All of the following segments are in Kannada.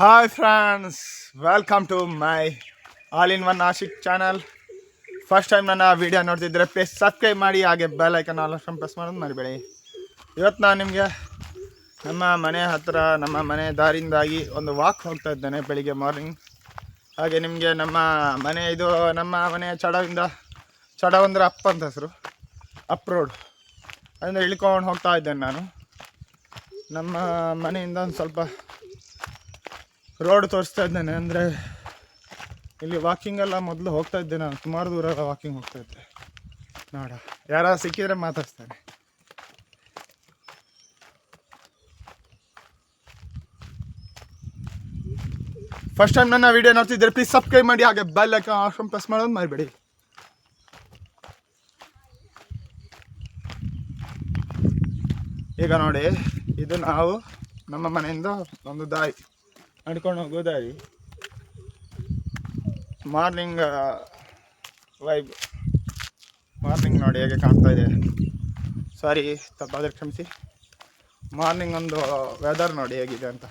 Hi friends welcome to my all in one Ashik channel first time ನನ್ನ ವಿಡಿಯೋ ನೋಡ್ತಿದ್ರೆ ಪ್ಲೀಸ್ ಸಬ್ಸ್ಕ್ರೈಬ್ ಮಾಡಿ, ಹಾಗೆ bell icon all option press ಮಾಡೋದು ಮರಿಬೇಡಿ. ಇವತ್ತು ನಾನು ನಿಮಗೆ ನಮ್ಮ ಮನೆ ಹತ್ತಿರ ನಮ್ಮ ಮನೆ ದಾರಿಯಿಂದಾಗಿ ಒಂದು ವಾಕ್ ಹೋಗ್ತಾ ಇದ್ದೇನೆ ಬೆಳಿಗ್ಗೆ ಮಾರ್ನಿಂಗ್ ಹಾಗೆ ನಿಮಗೆ ನಮ್ಮ ಮನೆ ಇದು, ನಮ್ಮ ಮನೆ ಚಡವಿಂದ ಚಡ ಅಂದರೆ ಅಪ್ ಅಂತ ಹೆಸರು, ಅಪ್ ರೋಡ್ ಅದರಿಂದ ಇಳ್ಕೊಂಡು ಹೋಗ್ತಾ ಇದ್ದೇನೆ ನಾನು. ನಮ್ಮ ಮನೆಯಿಂದ ಒಂದು ಸ್ವಲ್ಪ ರೋಡ್ ತೋರಿಸ್ತಾ ಇದ್ದೇನೆ, ಅಂದರೆ ಇಲ್ಲಿ ವಾಕಿಂಗ್ ಎಲ್ಲ ಮೊದಲು ಹೋಗ್ತಾ ಇದ್ದೆ ನಾನು. ಸುಮಾರು ದೂರ ವಾಕಿಂಗ್ ಹೋಗ್ತಾ ಇದ್ದೆ. ನೋಡ ಯಾರ ಸಿಕ್ಕಿದ್ರೆ ಮಾತಾಡ್ತಾನೆ ಫಸ್ಟ್ ಟೈಮ್ ನನ್ನ ವಿಡಿಯೋ ನೋಡ್ತಿದ್ರೆ ಪ್ಲೀಸ್ ಸಬ್ಸ್ಕ್ರೈಬ್ ಮಾಡಿ, ಹಾಗೆ ಬೆಲ್ ಐಕಾನ್ ಆಪ್ಷನ್ ಪ್ರೆಸ್ ಮಾಡೋದು ಮರಿಬೇಡಿ. ಈಗ ನೋಡಿ, ಇದು ನಾವು ನಮ್ಮ ಮನೆಯಿಂದ ಒಂದು ದಾರಿ. ನಡ್ಕೊಂಡು ಹೋಗೋ ದಾರಿ. ಮಾರ್ನಿಂಗ್ ವೈಬ್ ಮಾರ್ನಿಂಗ್ ನೋಡಿ ಹೇಗೆ ಕಾಣ್ತಾ ಇದೆ. ಸಾರಿ ತಪ್ಪಾದ್ರೆ ಕ್ಷಮಿಸಿ. ಮಾರ್ನಿಂಗ್ ಒಂದು ವೆದರ್ ನೋಡಿ ಹೇಗಿದೆ ಅಂತ.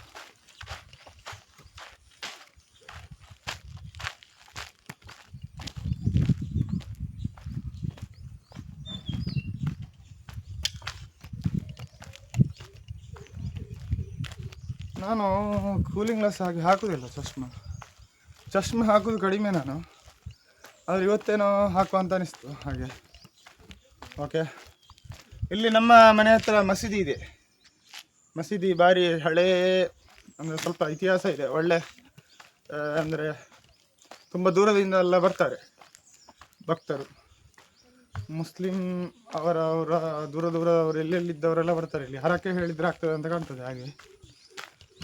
ನಾನು ಕೂಲಿಂಗ್ ಗ್ಲಾಸ್ ಹಾಕಿ ಹಾಕೋದಿಲ್ಲ ಚಶ್ಮಾ. ಚಶ್ಮೆ ಹಾಕೋದು ಕಡಿಮೆ ನಾನು. ಆದರೆ ಇವತ್ತೇನೋ ಹಾಕುವ ಅಂತ ಅನಿಸ್ತು ಹಾಗೆ. ಓಕೆ ಇಲ್ಲಿ ನಮ್ಮ ಮನೆ ಹತ್ರ ಮಸೀದಿ ಇದೆ. ಮಸೀದಿ ಭಾರಿ ಹಳೇ, ಅಂದರೆ ಸ್ವಲ್ಪ ಇತಿಹಾಸ ಇದೆ. ಒಳ್ಳೆ ಅಂದರೆ ತುಂಬ ದೂರದಿಂದ ಎಲ್ಲ ಬರ್ತಾರೆ ಭಕ್ತರು. ಮುಸ್ಲಿಂ ಅವರ ಅವರ ದೂರ ದೂರ ಅವರು ಎಲ್ಲೆಲ್ಲಿದ್ದವರೆಲ್ಲ ಬರ್ತಾರೆ. ಇಲ್ಲಿ ಹರಕೆ ಹೇಳಿದರೆ ಆಗ್ತದೆ ಅಂತ ಕಾಣ್ತದೆ ಹಾಗೆ.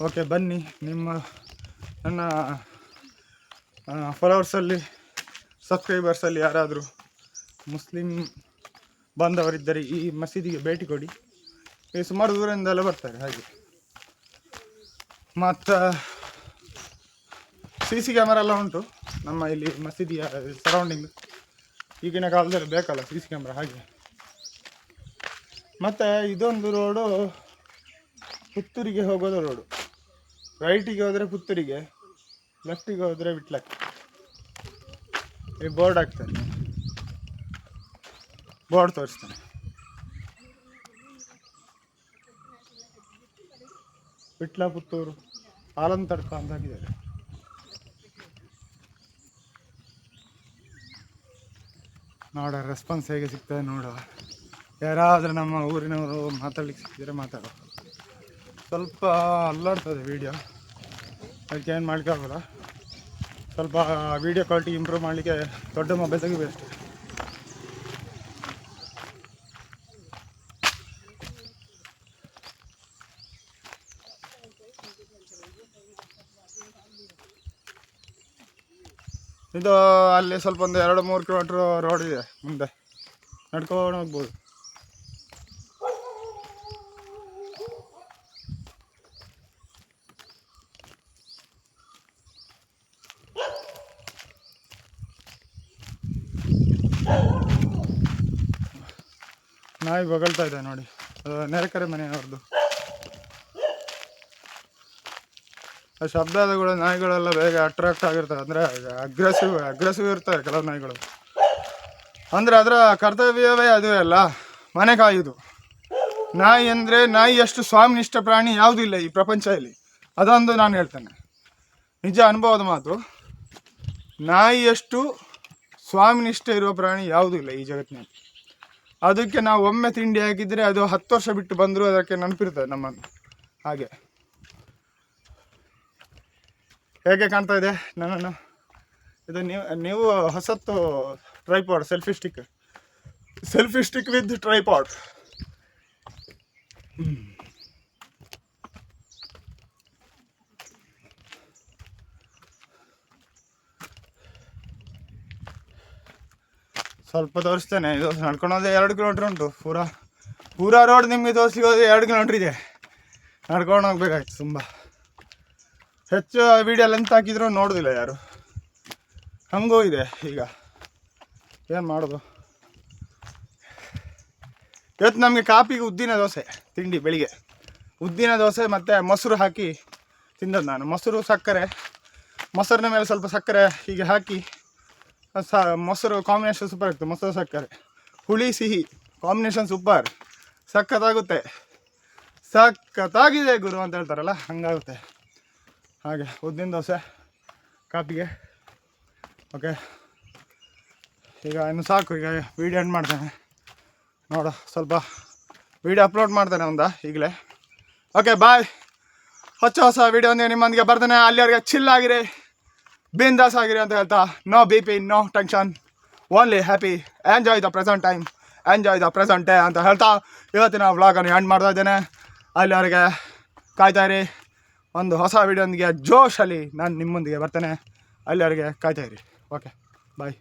ಓಕೆ, ಬನ್ನಿ. ನಿಮ್ಮ, ನನ್ನ ಫಾಲೋವರ್ಸಲ್ಲಿ, ಸಬ್ಸ್ಕ್ರೈಬರ್ಸಲ್ಲಿ ಯಾರಾದರೂ ಮುಸ್ಲಿಂ ಬಾಂಧವರಿದ್ದರೆ ಈ ಮಸೀದಿಗೆ ಭೇಟಿ ಕೊಡಿ. ಈ ಸುಮಾರು ದೂರದಿಂದ ಬರ್ತಾರೆ, ಹಾಗೆ. ಮತ್ತು, ಸಿ ಸಿ ಕ್ಯಾಮರಾ ಎಲ್ಲ ಉಂಟು ನಮ್ಮ ಇಲ್ಲಿ ಮಸೀದಿಯ ಸರೌಂಡಿಂಗ್ ಈಗಿನ ಕಾಲದಲ್ಲಿ ಬೇಕಲ್ಲ ಸಿ ಸಿ ಕ್ಯಾಮ್ರಾ, ಹಾಗೆ. ಮತ್ತು ಇದೊಂದು ರೋಡು ಪುತ್ತೂರಿಗೆ ಹೋಗೋದು ರೋಡು ರೈಟಿಗೆ ಹೋದರೆ ಪುತ್ತೂರಿಗೆ ಲೆಫ್ಟಿಗೆ ಹೋದರೆ ವಿಟ್ಲಕ್ಕೆ ಈ ಬೋರ್ಡ್ ಹಾಕ್ತಾನೆ ಬೋರ್ಡ್ ತೋರಿಸ್ತಾನೆ. ವಿಟ್ಲ ಪುತ್ತೂರು ಆಲನ್ ತಡ್ಕ ಅಂತ ಹಾಕಿದ್ದಾರೆ ನೋಡ ರೆಸ್ಪಾನ್ಸ್ ಹೇಗೆ ಸಿಗ್ತದೆ ನೋಡುವ ಯಾರಾದರೂ ನಮ್ಮ ಊರಿನವರು ಮಾತಾಡ್ಲಿಕ್ಕೆ ಸಿಕ್ಕಿದ್ರೆ ಮಾತಾಡೋ. ಸ್ವಲ್ಪ ಅಲ್ಲಾಡ್ತದೆ ವಿಡಿಯೋ ಅದಕ್ಕೆ ಏನು ಮಾಡ್ಕೋಲ್ಲ ಸ್ವಲ್ಪ ವಿಡಿಯೋ ಕ್ವಾಲಿಟಿ ಇಂಪ್ರೂವ್ ಮಾಡಲಿಕ್ಕೆ ದೊಡ್ಡ ಮೊಬೈಲ್ ಅಷ್ಟೇ. ಇದು ಅಲ್ಲಿ ಸ್ವಲ್ಪ ಒಂದು ಎರಡು ಮೂರು ಕಿಲೋಮೀಟ್ರ್ ರೋಡ್ ಇದೆ ಮುಂದೆ. ನಡ್ಕೊಂಡು ಹೋಗ್ಬೋದು. ನಾಯಿ ಬಗಳ್ತಾ ಇದೆ ನೋಡಿ. ನೆರೆಕರೆ ಮನೆಯವ್ರದ್ದು ಆ ಶಬ್ದಗಳು ನಾಯಿಗಳೆಲ್ಲ ಬೇಗ ಅಟ್ರಾಕ್ಟ್ ಆಗಿರ್ತವೆ. ಅಂದರೆ ಅಗ್ರೆಸಿವ್ ಅಗ್ರೆಸಿವ್ ಇರ್ತವೆ ಕೆಲವು ನಾಯಿಗಳು. ಅಂದರೆ ಅದರ ಕರ್ತವ್ಯವೇ ಅದು ಅಲ್ಲ. ಮನೆ ಕಾಯುವುದು. ನಾಯಿ ಅಂದರೆ ನಾಯಿ ಅಷ್ಟು ಸ್ವಾಮಿನಿಷ್ಠ ಪ್ರಾಣಿ ಯಾವುದೂ ಇಲ್ಲ ಈ ಪ್ರಪಂಚದಲ್ಲಿ ಅದೊಂದು ನಾನು ಹೇಳ್ತೇನೆ. ನಿಜ ಅನುಭವದ ಮಾತು. ನಾಯಿಯಷ್ಟು ಸ್ವಾಮಿನಿಷ್ಠ ಇರುವ ಪ್ರಾಣಿ ಯಾವುದೂ ಇಲ್ಲ ಈ ಜಗತ್ತಿನಲ್ಲಿ. ಅದಕ್ಕೆ ನಾವು ಒಮ್ಮೆ ತಿಂಡಿ ಹಾಕಿದರೆ ಅದು ಹತ್ತು ವರ್ಷ ಬಿಟ್ಟು ಬಂದರೂ ಅದಕ್ಕೆ ನೆನಪಿರ್ತದೆ ನಮ್ಮನ್ನು. ಹಾಗೆ. ಹೇಗೆ ಕಾಣ್ತಾ ಇದೆ? ನನ್ನನ್ನು. ಇದು ನೀವು ನೀವು ಹೊಸತ್ತು tripod selfie stick selfie stick with tripod ಸ್ವಲ್ಪ ತೋರಿಸ್ತೇನೆ. ಇದು ನಡ್ಕೊಂಡು ಹೋದ್ರೆ ಎರಡು ಕಿಲೋಮೀಟ್ರ್ ಉಂಟು. ಪೂರಾ ಪೂರಾ ರೋಡ್ ನಿಮಗೆ ತೋರಿಸಿಗೋದು ಎರಡು ಕಿಲೋಮೀಟ್ರ್ ಇದೆ. ನಡ್ಕೊಂಡು ಹೋಗ್ಬೇಕಾಯ್ತು ತುಂಬ. ಹೆಚ್ಚು ವಿಡಿಯೋ ಲೆಂತ್ ಹಾಕಿದ್ರು ನೋಡೋದಿಲ್ಲ ಯಾರು. ಹಂಗೂ ಇದೆ ಈಗ. ಏನು ಮಾಡೋದು? ಇವತ್ತು ನಮಗೆ ಕಾಪಿಗೆ ಉದ್ದಿನ ದೋಸೆ, ತಿಂಡಿ ಬೆಳಿಗ್ಗೆ. ಉದ್ದಿನ ದೋಸೆ ಮತ್ತು ಮೊಸರು ಹಾಕಿ ತಿಂದದ್ದು ನಾನು. ಮೊಸರು ಸಕ್ಕರೆ, ಮೊಸರಿನ ಮೇಲೆ ಸ್ವಲ್ಪ ಸಕ್ಕರೆ ಹೀಗೆ ಹಾಕಿ ಸ, ಮೊಸರು ಕಾಂಬಿನೇಷನ್ ಸೂಪರ್ ಆಗುತ್ತೆ ಮೊಸರು ಸಕ್ಕರೆ. ಹುಳಿ, ಸಿಹಿ ಕಾಂಬಿನೇಷನ್ ಸೂಪರ್ ಸಖತ್ತಾಗುತ್ತೆ. ಸಖತ್ತಾಗಿದೆ ಗುರು ಅಂತ ಹೇಳ್ತಾರಲ್ಲ, ಹಂಗಾಗುತ್ತೆ. ಹಾಗೆ, ಉದ್ದಿನ ದೋಸೆ, ಕಾಪಿಗೆ. ಓಕೆ ಈಗ ಇನ್ನು ಸಾಕು, ಈಗ ವೀಡಿಯೋ ಎಂಡ್ ಮಾಡ್ತೇನೆ. ನೋಡು, ಸ್ವಲ್ಪ ವೀಡಿಯೋ ಅಪ್ಲೋಡ್ ಮಾಡ್ತೇನೆ ಒಂದ, ಈಗಲೇ. ಓಕೆ ಬಾಯ್ ಹೊಸ ಹೊಸ ವೀಡಿಯೋ ನಿಮ್ಮೊಂದಿಗೆ ಬರ್ತೇನೆ. ಅಲ್ಲಿವರೆಗೆ ಚಿಲ್ಲಾಗಿರಿ ಬಿಂದಾಸ್ ಆಗಿರಿ ಅಂತ ಹೇಳ್ತಾ no B P no tension only happy enjoy the present time enjoy the present day ಅಂತ ಹೇಳ್ತಾ, ಇವತ್ತಿನ ವ್ಲಾಗನ್ನು ಎಂಡ್ ಮಾಡ್ತಾ ಇದ್ದೇನೆ. ಅಲ್ಲಿವರೆಗೆ ಕಾಯ್ತಾ ಇರಿ. ಒಂದು ಹೊಸ ವೀಡಿಯೋದೊಂದಿಗೆ ಜೋಶಲ್ಲಿ ನಾನು ನಿಮ್ಮೊಂದಿಗೆ ಬರ್ತೇನೆ. ಅಲ್ಲಿವರೆಗೆ ಕಾಯ್ತಾ ಇರಿ. Okay bye